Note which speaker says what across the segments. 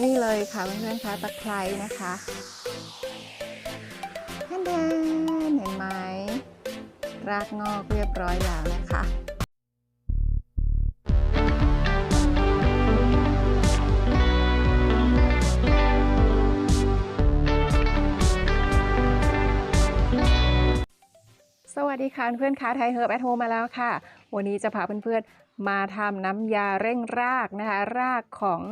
Speaker 1: นี่เลยค่ะเพื่อนๆคะตะไคร้นะคะแทนแดนเห็นไหมรากงอกเรียบร้อยแล้วนะคะสวัสดีค่ะเพื่อนๆคะไทยเฮิร์บแอทโฮมาแล้วค่ะ วันนี้จะพาเพื่อนๆมาทำน้ำยาเร่งรากนะคะ รากของ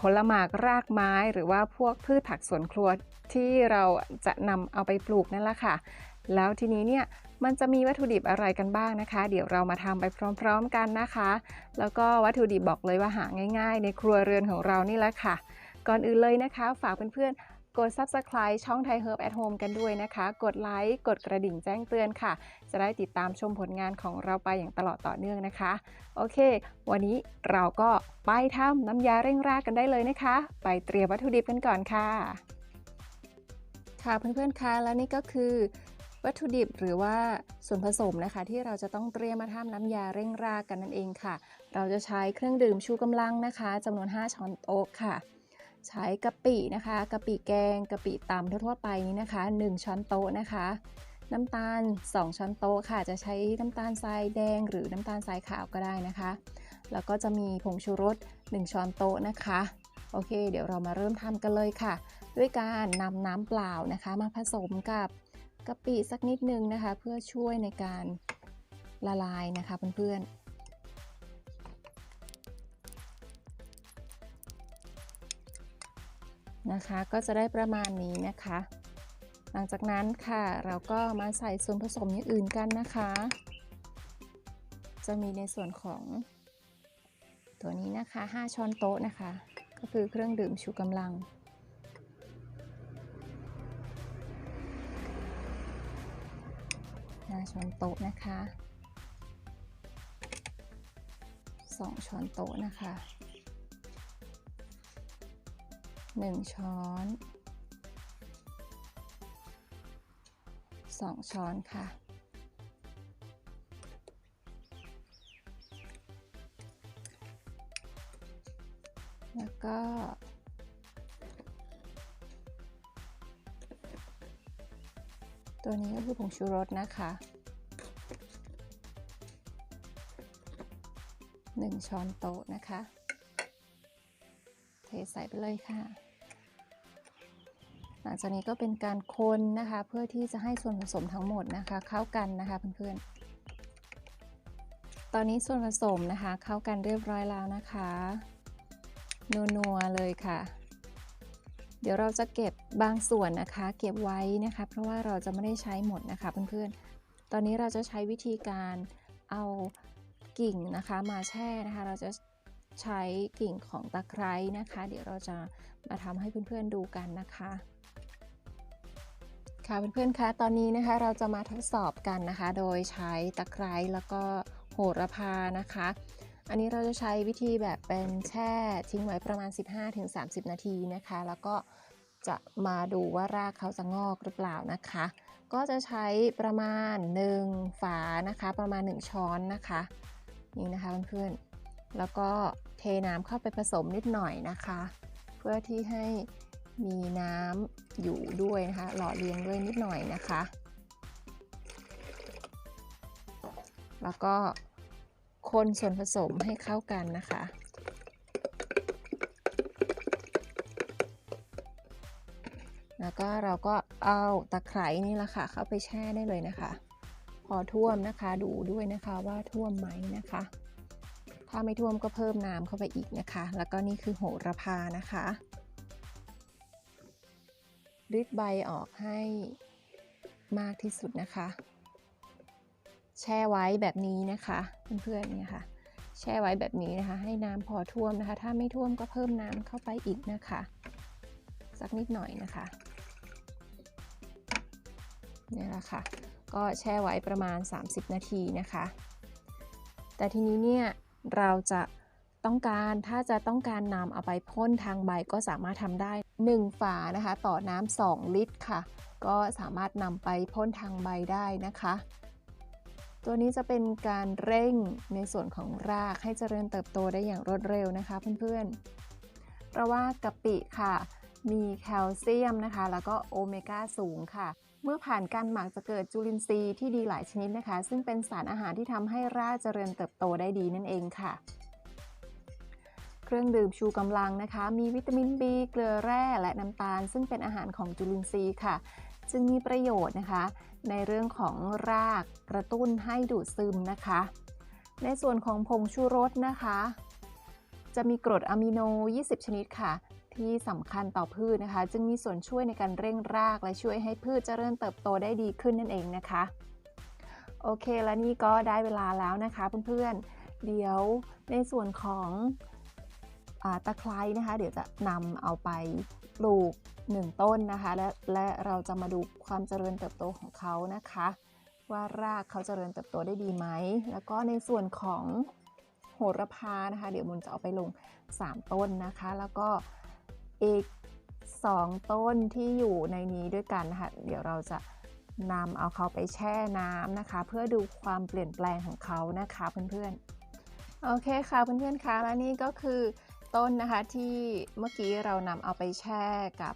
Speaker 1: ผลหมากรากไม้หรือว่าพวกพืชผักสวนครัวที่เราจะนำเอาไปปลูกนั่นแหละค่ะ แล้วทีนี้เนี่ยมันจะมีวัตถุดิบอะไรกันบ้างนะคะ เดี๋ยวเรามาทำไปพร้อมๆกันนะคะ แล้วก็วัตถุดิบบอกเลยว่าหาง่าย ๆ ในครัวเรือนของเรานี่แหละค่ะ ก่อนอื่นเลยนะคะ ฝากเพื่อนๆ กด Subscribe ช่องไทย Herb at Home กันด้วยนะคะ กดไลค์ กดกระดิ่งแจ้งเตือนค่ะ จะได้ติดตามชมผลงานของเราไปอย่างตลอดต่อเนื่องนะคะ โอเค วันนี้เราก็ไปทำน้ำยาเร่งรากกันได้เลยนะคะ ไปเตรียมวัตถุดิบกันก่อนค่ะ ค่ะเพื่อนๆคะและนี่ก็คือวัตถุดิบหรือว่าส่วนผสมนะคะที่เราจะต้องเตรียมมาทำน้ำยาเร่งรากกันนั่นเองค่ะ เราจะใช้เครื่องดื่มชูกำลังนะคะจำนวน 5 ช้อนโต๊ะค่ะ ใช้กะปินะคะกะปิแกงกะปิตำทั่วๆไปนี้นะคะ 1 ช้อนโต๊ะนะคะ น้ำตาล 2 ช้อนโต๊ะค่ะ จะใช้น้ำตาลทรายแดง หรือน้ำตาลทรายขาวก็ได้นะคะ แล้วก็จะมีผงชูรส 1 ช้อนโต๊ะนะคะโอเค เดี๋ยวเรามาเริ่มทำกันเลยค่ะ ด้วยการนำน้ำเปล่านะคะ มาผสมกับกะปิสักนิดนึงนะคะ เพื่อช่วยในการละลายนะคะเพื่อนๆ นะคะ ก็จะได้ประมาณนี้นะคะ หลังจากนั้นค่ะเราก็มาใส่ส่วนผสมอย่างอื่นกันนะคะ จะมีในส่วนของตัวนี้นะคะ 5 ช้อนโต๊ะนะคะ ก็คือเครื่องดื่มชูกำลัง 5 ช้อนโต๊ะนะคะ 2 ช้อนโต๊ะนะคะ 1 ช้อน 2 ช้อนค่ะ แล้วก็ ตัวนี้ก็คือผงชูรสนะคะ 1 ช้อนโต๊ะนะคะ ใส่ไปเลยค่ะ หลังจากนี้ก็เป็นการคนนะคะ เพื่อที่จะให้ส่วนผสมทั้งหมดนะคะ เข้ากันนะคะเพื่อนๆ ตอนนี้ส่วนผสมนะคะ เข้ากันเรียบร้อยแล้วนะคะนัวๆเลยค่ะ เดี๋ยวเราจะเก็บบางส่วนนะคะ เก็บไว้นะคะ เพราะว่าเราจะไม่ได้ใช้หมดนะคะเพื่อนๆ ตอนนี้เราจะใช้วิธีการเอากิ่งนะคะมาแช่นะคะ เราจะ ใช้กิ่งของตะไคร้นะคะ เดี๋ยวเราจะมาทำให้เพื่อนๆดูกันนะคะค่ะเพื่อนๆคะตอนนี้นะคะเราจะมาทดสอบกันนะคะ โดยใช้ตะไคร้แล้วก็โหระพานะคะ อันนี้เราจะใช้วิธีแบบเป็นแช่ทิ้งไว้ประมาณ 15-30 นาทีนะคะ แล้วก็จะมาดูว่ารากเขาจะงอกหรือเปล่านะคะ ก็จะใช้ประมาณ 1 ฝานะคะ ประมาณ 1 ช้อนนะคะ นี่นะคะเพื่อนๆ แล้วก็เทน้ำเข้าไปผสมนิดหน่อยนะคะ เพื่อที่ให้มีน้ำอยู่ด้วยนะคะ หล่อเลี้ยงด้วยนิดหน่อยนะคะ แล้วก็คนส่วนผสมให้เข้ากันนะคะ แล้วก็เราก็เอาตะไคร้นี่แหละค่ะ เข้าไปแช่ได้เลยนะคะ พอท่วมนะคะดูด้วยนะคะว่าท่วมไหมนะคะ ถ้าไม่ท่วมก็เพิ่มน้ำเข้าไปอีกนะคะ แล้วก็นี่คือโหระพานะคะริดใบออกให้มากที่สุดนะคะ แช่ไว้แบบนี้นะคะเพื่อนๆเนี่ยค่ะ แช่ไว้แบบนี้นะคะ ให้น้ำพอท่วมนะคะ ถ้าไม่ท่วมก็เพิ่มน้ำเข้าไปอีกนะคะ สักนิดหน่อยนะคะนี่แหละค่ะ ก็แช่ไว้ประมาณ 30 นาทีนะคะ แต่ทีนี้เนี่ย เราจะต้องการถ้าจะต้องการนำเอาไปพ่นทางใบก็สามารถทำได้ 1 ฝานะคะ ต่อน้ำ2ลิตรค่ะ ก็สามารถนำไปพ่นทางใบได้นะคะ ตัวนี้จะเป็นการเร่งในส่วนของรากให้เจริญเติบโตได้อย่างรวดเร็วนะคะเพื่อนๆเพราะว่ากะปิค่ะ มีแคลเซียมนะคะ แล้วก็โอเมก้าสูงค่ะ เมื่อผ่านการหมักจะเกิดจุลินทรีย์ที่ดีหลายชนิดนะคะ ซึ่งเป็นสารอาหารที่ทำให้รากเจริญเติบโตได้ดีนั่นเองค่ะ เครื่องดื่มชูกำลังนะคะ มีวิตามิน B เกลือแร่และน้ำตาล ซึ่งเป็นอาหารของจุลินทรีย์ค่ะ จึงมีประโยชน์นะคะ ในเรื่องของรากกระตุ้นให้ดูดซึมนะคะ ในส่วนของผงชูรสนะคะ จะมีกรดอะมิโน 20 ชนิดค่ะ ที่สำคัญต่อพืชนะคะ จึงมีส่วนช่วยในการเร่งราก และช่วยให้พืชเจริญเติบโตได้ดีขึ้นนั่นเองนะคะ โอเคแล้วนี่ก็ได้เวลาแล้วนะคะเพื่อนๆ เดี๋ยวในส่วนของอตะไคร้นะคะ เดี๋ยวจะนำเอาไปปลูก 1 ต้นนะคะ และและเราจะมาดูความเจริญเติบโตของเขานะคะ ว่ารากเขาเจริญเติบโตได้ดีไหม แล้วก็ในส่วนของโหระพานะคะ เดี๋ยวมุนจะเอาไปลง 3 ต้นนะคะ แล้วก็ อีก 2 ต้นที่อยู่ในนี้ด้วยกันนะคะเดี๋ยวเราจะนำเอาเขาไปแช่น้ำนะคะ เพื่อดูความเปลี่ยนแปลงของเขานะคะเพื่อนๆ โอเคค่ะเพื่อนๆคะและนี่ก็คือต้นนะคะที่เมื่อกี้เรานำเอาไปแช่กับ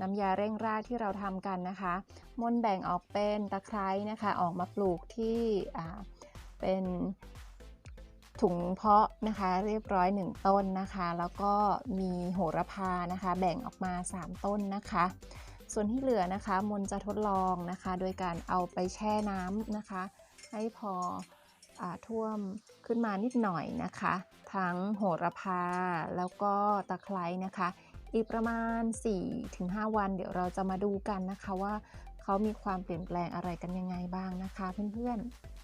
Speaker 1: น้ำยาเร่งรากที่เราทำกันนะคะมนแบ่งออกเป็นตะไคร้นะคะ ออกมาปลูกที่เป็น ถุงเพาะนะคะเรียบร้อย 1 ต้นนะคะ แล้วก็มีโหระพานะคะ แบ่งออกมา 3 ต้นนะคะ ส่วนที่เหลือนะคะมนจะทดลองนะคะ โดยการเอาไปแช่น้ำนะคะ ให้พออท่วมขึ้นมานิดหน่อยนะคะ ทั้งโหระพาแล้วก็ตะไคร้นะคะ อีกประมาณ 4-5 วัน เดี๋ยวเราจะมาดูกันนะคะว่าเขามีความเปลี่ยนแปลงอะไรกันยังไงบ้างนะคะเพื่อนๆ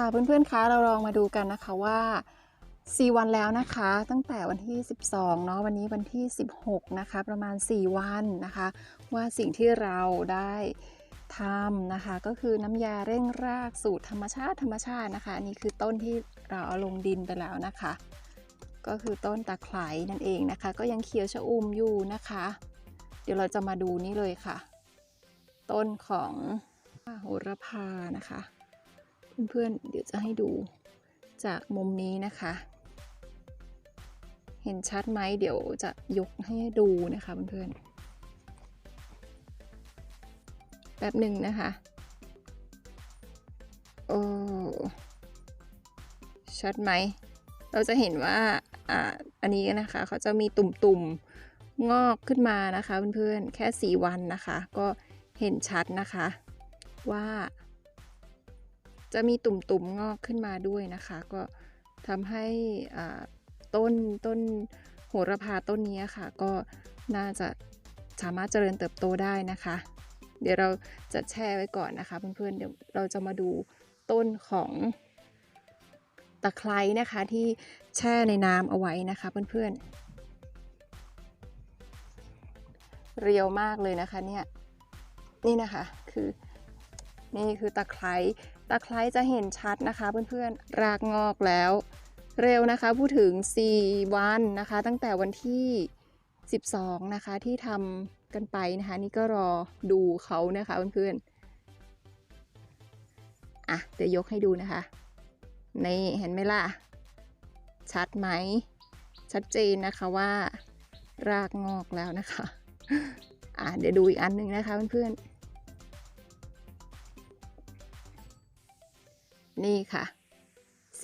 Speaker 1: ค่ะเพื่อนๆคะเราลองมาดูกันนะคะว่า 4 วันแล้วนะคะ ตั้งแต่วันที่ 12เนาะวันนี้วันที่ 16 นะคะ ประมาณ 4 วันนะคะ ว่าสิ่งที่เราได้ทำนะคะ ก็คือน้ำยาเร่งรากสูตรธรรมชาติธรรมชาตินะคะอันนี้คือต้นที่เราเอาลงดินไปแล้วนะคะ ก็คือต้นตะไคร้นั่นเองนะคะ ก็ยังเขียวชะอุ่มอยู่นะคะ เดี๋ยวเราจะมาดูนี่เลยค่ะ ต้นของโหระพานะคะ เพื่อนๆเดี๋ยวจะให้ดูจากมุมนี้นะคะ เห็นชัดไหมเดี๋ยวจะยกให้ดูนะคะเพื่อนๆแป๊บหนึ่งนะคะโอ้ชัดไหม เราจะเห็นว่าอ่าอันนี้นะคะเขาจะมีตุ่มๆงอกขึ้นมานะคะเพื่อนๆแค่ 4 วันนะคะ ก็เห็นชัดนะคะว่า จะมีตุ่มๆงอกขึ้นมาด้วยนะคะ ก็ทำให้ต้นต้นโหระพาต้นนี้ค่ะ ก็น่าจะสามารถเจริญเติบโตได้นะคะ เดี๋ยวเราจะแช่ไว้ก่อนนะคะ เพื่อนๆเดี๋ยวเราจะมาดูต้นของตะไคร้นะคะที่แช่ในน้ำเอาไว้นะคะเพื่อนๆ เรียวมากเลยนะคะเนี่ยนี่นะคะคือนี่คือตะไคร้ ตะไคร้จะเห็นชัดนะคะเพื่อนๆ รากงอกแล้ว เร็วนะคะพูดถึง 4 วันนะคะ ตั้งแต่วันที่ 12 นะคะที่ทำกันไปนะคะ นี่ก็รอดูเขานะคะเพื่อนๆ อะ เดี๋ยวยกให้ดูนะคะ นี่เห็นไหมล่ะ ชัดไหม ชัดเจนนะคะว่ารากงอกแล้วนะคะ อะ เดี๋ยวดูอีกอันหนึ่งนะคะเพื่อนๆ นี่ค่ะ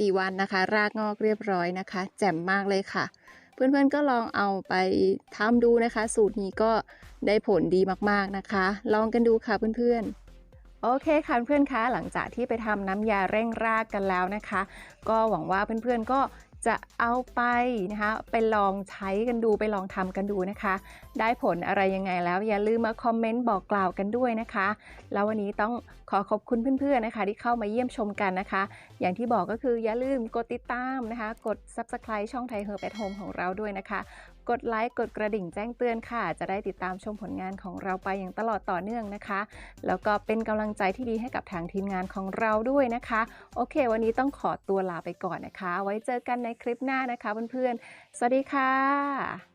Speaker 1: 4 วันนะคะ รากงอกเรียบร้อยนะคะ แจ่มมากเลยค่ะ เพื่อนๆก็ลองเอาไปทำดูนะคะ สูตรนี้ก็ได้ผลดีมากๆนะคะ ลองกันดูค่ะเพื่อนๆโอเคค่ะเพื่อนคะหลังจากที่ไปทำน้ำยาเร่งรากกันแล้วนะคะ ก็หวังว่าเพื่อนๆก็ จะเอาไปนะคะ ไปลองใช้กันดูไปลองทำกันดูนะคะ ได้ผลอะไรยังไงแล้วอย่าลืมมาคอมเมนต์บอกกล่าวกันด้วยนะคะ แล้ววันนี้ต้องขอขอบคุณเพื่อนๆนะคะ ที่เข้ามาเยี่ยมชมกันนะคะ อย่างที่บอกก็คืออย่าลืมกดติดตามนะคะ กด Subscribe ช่องไทยเฮอร์แ t โฮมของเราด้วยนะคะกดไลค์กดกระดิ่งแจ้งเตือนค่ะ จะได้ติดตามชมผลงานของเราไปอย่างตลอดต่อเนื่องนะคะ แล้วก็เป็นกำลังใจที่ดีให้กับทางทีมงานของเราด้วยนะคะ โอเค วันนี้ต้องขอตัวลาไปก่อนนะคะ ไว้เจอกันในคลิปหน้านะคะเพื่อนๆ สวัสดีค่ะ